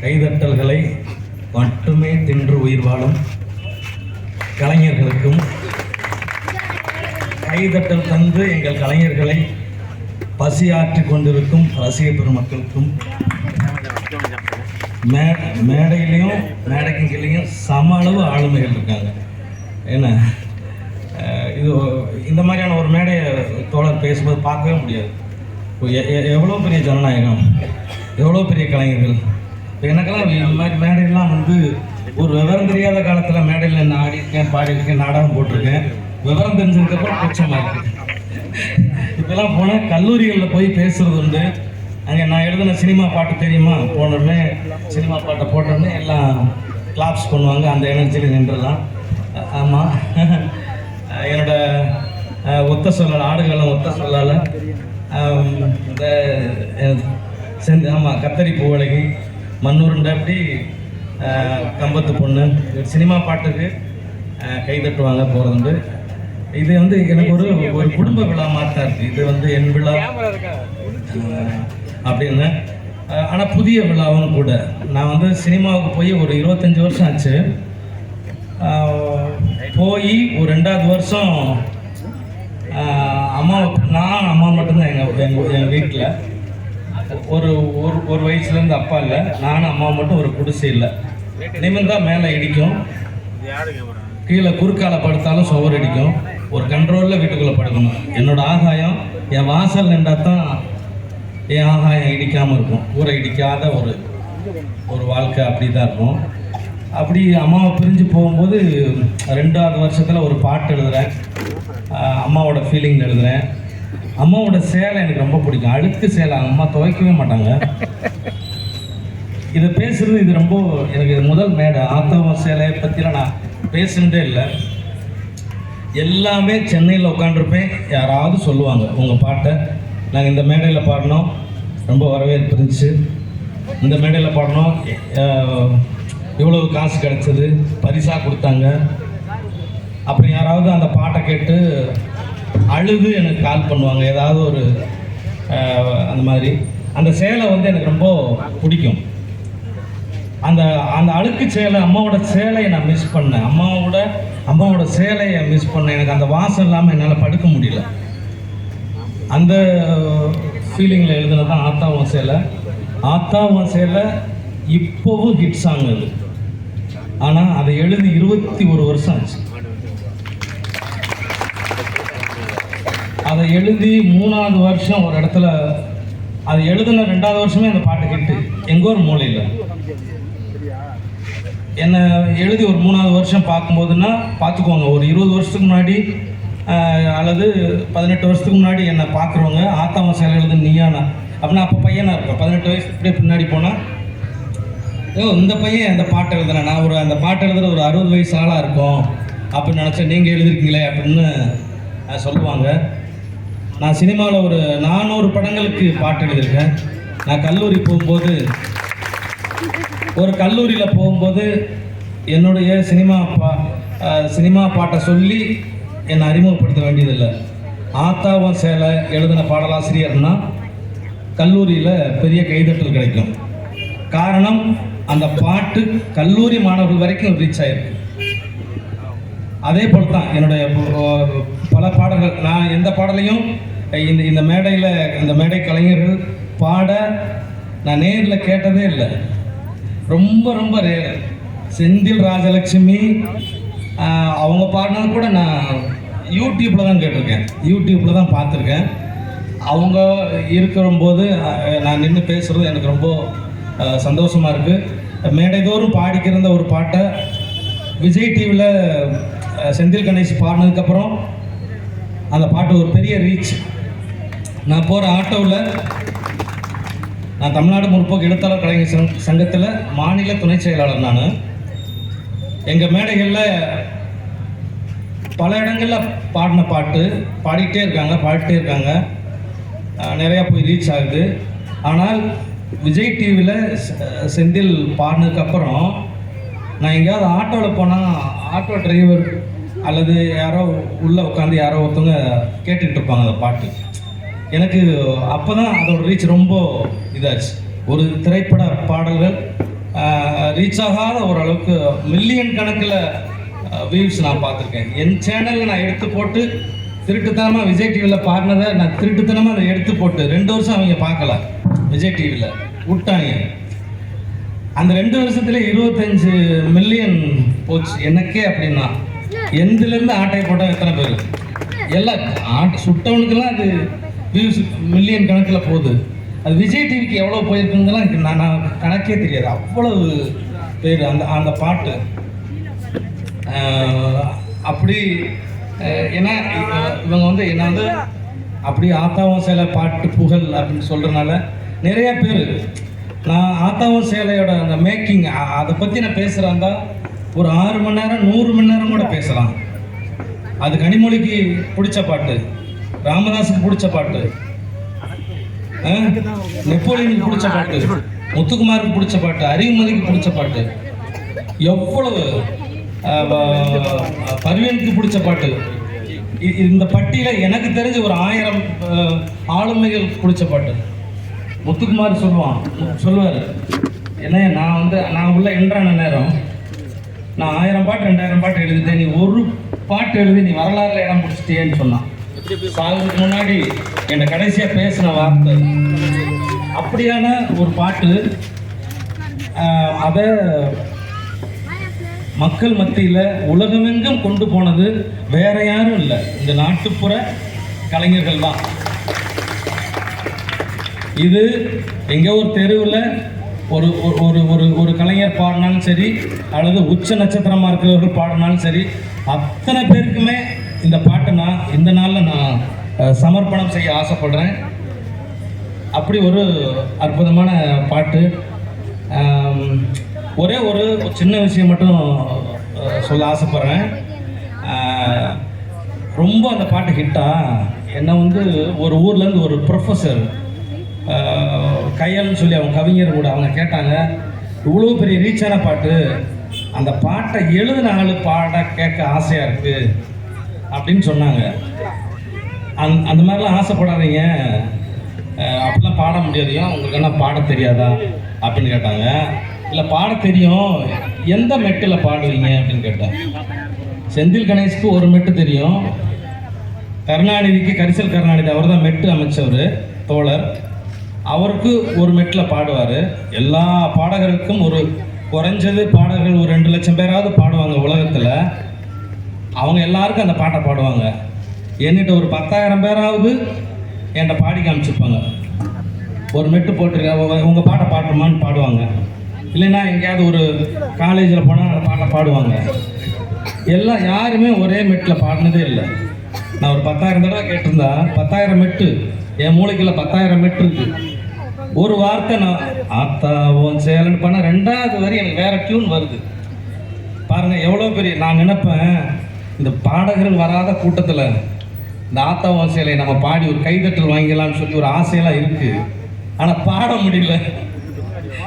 கைதட்டல்களை மட்டுமே தின்று உயிர் வாழும் கலைஞர்களுக்கும் கைதட்டல் தந்து எங்கள் கலைஞர்களை பசியாற்றி கொண்டிருக்கும் ரசிக பெருமக்களுக்கும் மே மேடையிலையும் மேடைக்கு கீழேயும் சம அளவு ஆளுமைகள் இருக்காங்க. என்ன? இது இந்த மாதிரியான ஒரு மேடையை தோழர் பேசும்போது பார்க்கவே முடியாது. எ- எவ்வளோ பெரிய ஜனநாயகம்? எவ்வளோ பெரிய கலைஞர்கள்? எனக்கெல்லாம் மாதிரி மேடையெல்லாம் வந்து ஒரு விவரம் தெரியாத காலத்தில் மேடையில் நான் ஆடியிருக்கேன் பாடியிருக்கேன் நாடகம் போட்டிருக்கேன். விவரம் தெரிஞ்சதுக்கப்புறம் கூச்சமாக இருக்குது இப்போலாம் போனால் கல்லூரிகளில் போய் பேசுறது உண்டு. அங்கே நான் எழுதின சினிமா பாட்டு தெரியுமா? போனோடனே சினிமா பாட்டை போட்டோடனே எல்லாம் கிளாப்ஸ் பண்ணுவாங்க. அந்த எனர்ஜியில் நின்றுலாம் ஆமாம் என்னோட ஒத்த சொல்லலை ஆடுகளும் ஒத்த சொல்லலை இந்த செஞ்சு ஆமாம் கத்தரி பூவழகி மண்ணூருண்ட அப்படி கம்பத்து பொண்ணு. சினிமா பாட்டுக்கு கை தட்டுவாங்க போகிறதுண்டு இது வந்து எனக்கு ஒரு ஒரு குடும்ப விழா மாதிரி இருக்குது இது வந்து என் விழா. அப்படின்னு. ஆனால் புதிய விழாவும் கூட. நான் வந்து சினிமாவுக்கு போய் ஒரு இருபத்தஞ்சி வருஷம் ஆச்சு. போய் ஒரு ரெண்டாவது வருஷம் அம்மா நான் அம்மா மட்டும்தான் எங்கள் எங்கள் எங்கள் வீட்டில். ஒரு ஒரு ஒரு வயசுலேருந்து அப்பா இல்லை. நானும் அம்மா மட்டும் ஒரு குடிசை இல்லை. நிமிர்ந்தா மேலே இடிக்கும். கீழே குறுக்கால படுத்தாலும் சுவர் அடிக்கும். ஒரு கண்ட்ரோலில் வீட்டுக்குள்ளே படுக்கணும். என்னோட ஆகாயம் என் வாசல் நின்றா தான் என் ஆகாயம் இடிக்காமல் இருக்கும். ஊரை இடிக்காத ஒரு ஒரு வாழ்க்கை அப்படி தான் இருக்கும். அப்படி அம்மாவை பிரிஞ்சு போகும்போது ரெண்டாவது வருஷத்தில் ஒரு பாட்டு எழுதுகிறேன் அம்மாவோட ஃபீலிங் எழுதுகிறேன் அம்மாவோட சேலை எனக்கு ரொம்ப பிடிக்கும். அழுக்கு சேலை. அம்மா துவைக்கவே மாட்டாங்க. இதை பேசுறது இது ரொம்ப எனக்கு இது முதல் மேடை. ஆத்தவ சேலையை பற்றிலாம் நான் பேசுனதே இல்லை. எல்லாமே சென்னையில் உட்காந்துருப்பேன் யாராவது சொல்லுவாங்க உங்கள் பாட்டை. நாங்கள் இந்த மேடையில் பாடினோம். ரொம்ப வரவேற்பு இருந்துச்சு. இந்த மேடையில் பாடினோம். இவ்வளவு காசு கிடச்சிது. பரிசாக கொடுத்தாங்க. அப்புறம் யாராவது அந்த பாட்டை கேட்டு அழுது எனக்கு கால் பண்ணுவாங்க. ஏதாவது ஒரு அந்த மாதிரி. அந்த சேலை வந்து எனக்கு ரொம்ப பிடிக்கும். அந்த அந்த அழுக்கு சேலை அம்மாவோட சேலையை நான் மிஸ் பண்ணேன். அம்மாவோட அம்மாவோட சேலையை மிஸ் பண்ணேன். எனக்கு அந்த வாசம் இல்லாமல் என்னால் படுக்க முடியல. அந்த ஃபீலிங்கில் எழுதுனது தான் ஆத்தாவும் சேலை. ஆத்தாவும் சேலை இப்போவும் ஹிட் சாங் அது. ஆனால் அதை எழுதி இருபத்தி ஒரு வருஷம் ஆச்சு. அதை எழுதி மூணாவது வருஷம் ஒரு இடத்துல அதை எழுதின ரெண்டாவது வருஷமே அந்த பாட்டு கேட்டு எங்கோ ஒரு மூலையில். என்னை எழுதி ஒரு மூணாவது வருஷம் பார்க்கும்போதுன்னா பார்த்துக்கோங்க ஒரு இருபது வருஷத்துக்கு முன்னாடி அல்லது பதினெட்டு வருஷத்துக்கு முன்னாடி என்னை பார்க்குறவங்க ஆத்தாம சேலை எழுது நீயானா? அப்படின்னா அப்போ பையனாக இருப்பேன் பதினெட்டு வயசு இப்படியே பின்னாடி போனால் ஏதோ இந்த பையன் அந்த பாட்டு எழுதுனேன் நான் ஒரு அந்த பாட்டு எழுதுகிற ஒரு அறுபது வயசு ஆளாக இருக்கும். அப்படின்னு நினச்சேன் நீங்கள் எழுதிருக்கீங்களே? அப்படின்னு சொல்லுவாங்க. நான் சினிமாவில் ஒரு நானூறு படங்களுக்கு பாட்டு எழுதியிருக்கேன். நான் கல்லூரி போகும்போது ஒரு கல்லூரியில் போகும்போது என்னுடைய சினிமா பா சினிமா பாட்டை சொல்லி என்னை அறிமுகப்படுத்த வேண்டியதில்லை. ஆத்தாவும் சேலை எழுதின பாடலாசிரியர்னா கல்லூரியில் பெரிய கைதட்டல் கிடைக்கும். காரணம் அந்த பாட்டு கல்லூரி மாணவர்கள் வரைக்கும் ரீச் ஆயிருக்கு. அதே போல் தான் என்னுடைய பல பாடல்கள் நான் எந்த பாடலையும் இந்த இந்த மேடையில் இந்த மேடை கலைஞர்கள் பாட நான் நேரில் கேட்டதே இல்லை. ரொம்ப ரொம்ப ரேர் செந்தில் ராஜலட்சுமி அவங்க பாடினது கூட நான் யூடியூப்பில் தான் கேட்டிருக்கேன். யூடியூப்பில் தான் பார்த்துருக்கேன். அவங்க இருக்கிறம்போது நான் நின்று பேசுகிறது எனக்கு ரொம்ப சந்தோஷமாக இருக்குது மேடைதோறும் பாடிக்கிறந்த ஒரு பாட்டை விஜய் டிவியில் செந்தில் கணேஷ் பாடினதுக்கப்புறம் அந்த பாட்டு ஒரு பெரிய ரீச். நான் போகிற ஆட்டோவில் நான் தமிழ்நாடு முற்போக்கு எழுத்தாளர் கலைஞர் சங் சங்கத்தில் மாநில துணை செயலாளர் நான். எங்கள் மேடைகளில் பல இடங்களில் பாடின பாட்டு பாடிக்கிட்டே இருக்காங்க பாடிட்டே இருக்காங்க. நிறையா போய் ரீச் ஆகுது. ஆனால் விஜய் டிவியில் செந்தில் பாடினதுக்கப்புறம் நான் எங்கேயாவது ஆட்டோவில் போனால் ஆட்டோ டிரைவர் அல்லது யாரோ உள்ளே உட்காந்து யாரோ ஒருத்தவங்க கேட்டுக்கிட்டு இருப்பாங்க அந்த பாட்டு. எனக்கு அப்போ தான் அதோட ரீச் ரொம்ப இதாச்சு. ஒரு திரைப்பட பாடல்கள் ரீச் ஆகாத ஓரளவுக்கு மில்லியன் கணக்கில் வியூஸ் நான் பார்த்துருக்கேன். என் சேனலில் நான் எடுத்து போட்டு திருட்டுத்தனமாக விஜய் டிவியில் பாடினதை நான் திருட்டுத்தனமாக அதை எடுத்து போட்டு ரெண்டு வருஷம் அவங்க பார்க்கல. விஜய் டிவியில் விட்டாங்க. அந்த ரெண்டு வருஷத்துல இருபத்தஞ்சு மில்லியன் போச்சு. எனக்கே அப்படின்னா எந்திலேருந்து ஆட்டை போட்டால் எத்தனை பேர்? எல்லாம் ஆட்டை சுட்டவனுக்கெல்லாம் அது வியூஸ் மில்லியன் கணக்கில் போகுது. அது விஜய் டிவிக்கு எவ்வளோ போயிருக்குங்கலாம் எனக்கு நான் நான் கணக்கே தெரியாது. அவ்வளவு பேர் அந்த அந்த பாட்டு. அப்படி ஏன்னா இவங்க வந்து என்ன வந்து அப்படி ஆத்தாவும் சேலை பாட்டு புகழ் அப்படின்னு சொல்கிறனால நிறைய பேர் நான் ஆத்தாவும் சேலையோட அந்த மேக்கிங் அதை பற்றி நான் பேசுகிறாந்தா ஒரு ஆறு மணி நேரம் நூறு மணி நேரம் கூட பேசலாம். அது கனிமொழிக்கு பிடிச்ச பாட்டு. ராமதாஸுக்கு பிடிச்ச பாட்டு. நெப்போலியனுக்கு பிடிச்ச பாட்டு. முத்துக்குமாருக்கு பிடிச்ச பாட்டு. அறிவுமதிக்கு பிடிச்ச பாட்டு. எவ்வளவு ஆஹ் பர்வீனுக்கு பிடிச்ச பாட்டு. இந்த பட்டியல எனக்கு தெரிஞ்ச ஒரு ஆயிரம் ஆளுமைகள் பிடிச்ச பாட்டு. முத்துக்குமார் சொல்லுவான். சொல்லுவார். என்ன நான் வந்து நான் உள்ள என்றான நேரம். நான் ஆயிரம் பாட்டு ரெண்டாயிரம் பாட்டு எழுதிட்டேன். நீ ஒரு பாட்டு எழுதி நீ வரலாறுல இடம் பிடிச்சிட்டியேன்னு சொன்னான். சாகுறதுக்கு முன்னாடி என்னை கடைசியாக பேசின வார்த்தை. அப்படியான ஒரு பாட்டு அதை மக்கள் மத்தியில் உலகமெங்கும் கொண்டு போனது வேற யாரும் இல்லை. இந்த நாட்டுப்புற கலைஞர்கள் தான். இது எங்கே ஒரு தெருவில் ஒரு- ஒரு ஒரு ஒரு கலைஞர் பாடினாலும் சரி அல்லது உச்ச நட்சத்திரமாக இருக்கிறவர்கள் பாடினாலும் சரி அத்தனை பேருக்குமே இந்த பாட்டை நான் இந்த நாளில் நான் சமர்ப்பணம் செய்ய ஆசைப்படுறேன். அப்படி ஒரு அற்புதமான பாட்டு. ஒரே ஒரு சின்ன விஷயம் மட்டும் சொல்ல ஆசைப்பட்றேன். ரொம்ப அந்த பாட்டு ஹிட்டா. என்னை வந்து ஒரு ஊர்லேருந்து ஒரு ப்ரொஃபஸர் கையல்னு சொல்லி அவங்க கவிஞர் கூட அவங்க கேட்டாங்க இவ்வளோ பெரிய ரீச்சான பாட்டு. அந்த பாட்டை எழுதின ஆளு பாட கேட்க ஆசையாக இருக்குது அப்படின்னு சொன்னாங்க. அந் அந்த மாதிரிலாம் ஆசைப்படாதீங்க. அப்படிலாம் பாட முடியாதையும் உங்களுக்கு என்ன பாட தெரியாதா? அப்படின்னு கேட்டாங்க. இல்லை பாட தெரியும். எந்த மெட்டில் பாடுவீங்க? அப்படின்னு கேட்டேன் செந்தில் கணேஷ்க்கு ஒரு மெட்டு தெரியும். கருணாநிதிக்கு கரிசல் கருணாநிதி அவர் தான் மெட்டு அமைச்சவர் தோழர். அவருக்கு ஒரு மெட்டில் பாடுவார். எல்லா பாடகருக்கும் ஒரு குறைஞ்சது பாடகர்கள் ஒரு ரெண்டு லட்சம் பேராவது பாடுவாங்க உலகத்தில். அவங்க எல்லாருக்கும் அந்த பாட்டை பாடுவாங்க. என்கிட்ட ஒரு பத்தாயிரம் பேராவது என்கிட்ட பாடி காமிச்சிருப்பாங்க ஒரு மெட்டு போட்டிருக்க உங்கள் பாட்டை பாட்டுமான்னு பாடுவாங்க. இல்லைன்னா எங்கேயாவது ஒரு காலேஜில் போனால் அந்த பாட்டை பாடுவாங்க. எல்லாம் யாருமே ஒரே மெட்டில் பாடினதே இல்லை. நான் ஒரு பத்தாயிரம் தடவை கேட்டிருந்தா பத்தாயிரம் மெட்டு என் மூளைக்குள்ள பத்தாயிரம் மெட்டு இருக்கு. ஒரு வார்த்தை நான் ஆத்தா ஓன் சேலன்னு பண்ண ரெண்டாவது வரி எனக்கு வேற டியூன் வருது. பாருங்க எவ்வளோ பெரிய நான் நினைப்பேன் இந்த பாடகர்கள் வராத கூட்டத்தில் இந்த ஆத்தா ஓசையில நம்ம பாடி ஒரு கைதட்டல் வாங்கிக்கலாம்னு சொல்லி ஒரு ஆசையெல்லாம் இருக்குது ஆனால் பாட முடியல.